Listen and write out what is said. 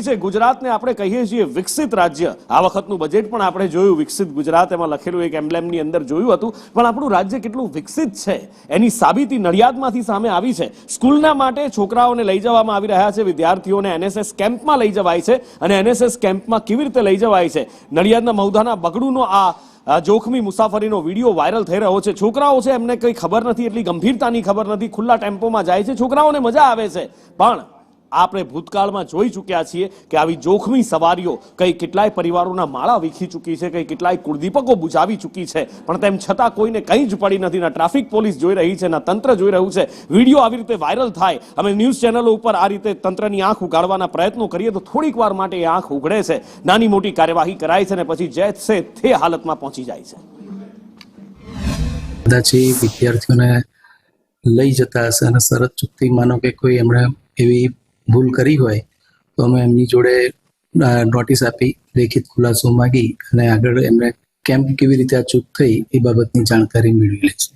નક્કી છે ગુજરાતને આપણે કહીએ છીએ વિકસિત રાજ્ય. આ વખતનું બજેટ પણ આપણે જોયું, વિકસિત ગુજરાત. એમાં લખેલું એક એમ્બ્લેમની અંદર જોયું હતું. પણ આપણું રાજ્ય કેટલું વિકસિત છે, એની સાબિતી નડિયાદમાંથી સામે આવી છે. સ્કૂલના માટે છોકરાઓને લઈ જવામાં આવી રહ્યા છે, વિદ્યાર્થીઓને એનએસએસ કેમ્પમાં લઈ જવાય છે અને એનએસએસ કેમ્પમાં કેવી રીતે લઈ જવાય છે? નડિયાદના મૌધાના બગડુનો આ જોખમી મુસાફરીનો વીડિયો વાયરલ થઈ રહ્યો છે. છોકરાઓ છે, એમને કંઈ ખબર નથી, એટલી ગંભીરતાની ખબર નથી. ખુલ્લા ટેમ્પોમાં જાય છે. છોકરાઓને મજા આવે છે. પણ આપણે ભૂતકાળમાં જોઈ ચૂક્યા છીએ કે આવી જોખમી સવારીઓ કઈ કેટલાય પરિવારોના માળા વીખી ચૂકી છે, કઈ કેટલાય કુળદીપકો બુજાવી ચૂકી છે. પણ તેમ છતાં કોઈને કંઈ જ પડી નથી, ના ટ્રાફિક પોલીસ જોઈ રહી છે, ના તંત્ર જોઈ રહ્યું છે. વીડિયો આવી રીતે વાયરલ થાય, અમે ન્યૂઝ ચેનલો ઉપર આ રીતે તંત્રની આંખ ઉગાડવાના પ્રયત્નો કરીએ તો થોડીક વાર માટે એ આંખ ઉઘડે છે. નાની મોટી કાર્યવાહી કરાય છે અને પછી જે છે તે હાલતમાં પહોંચી જાય છે. કદાચ વિદ્યાર્થીઓને લઈ જતા હશે અને શરત ચૂકતી માનો કે કોઈ એમણે એવી ભૂલ કરી હોય, તો અમે એમની જોડે નોટિસ આપી, લેખિત ખુલાસો માગી અને આગળ એમને કેમ કેવી રીતે આ ચૂક થઈ એ બાબતની જાણકારી મેળવી લઈશું.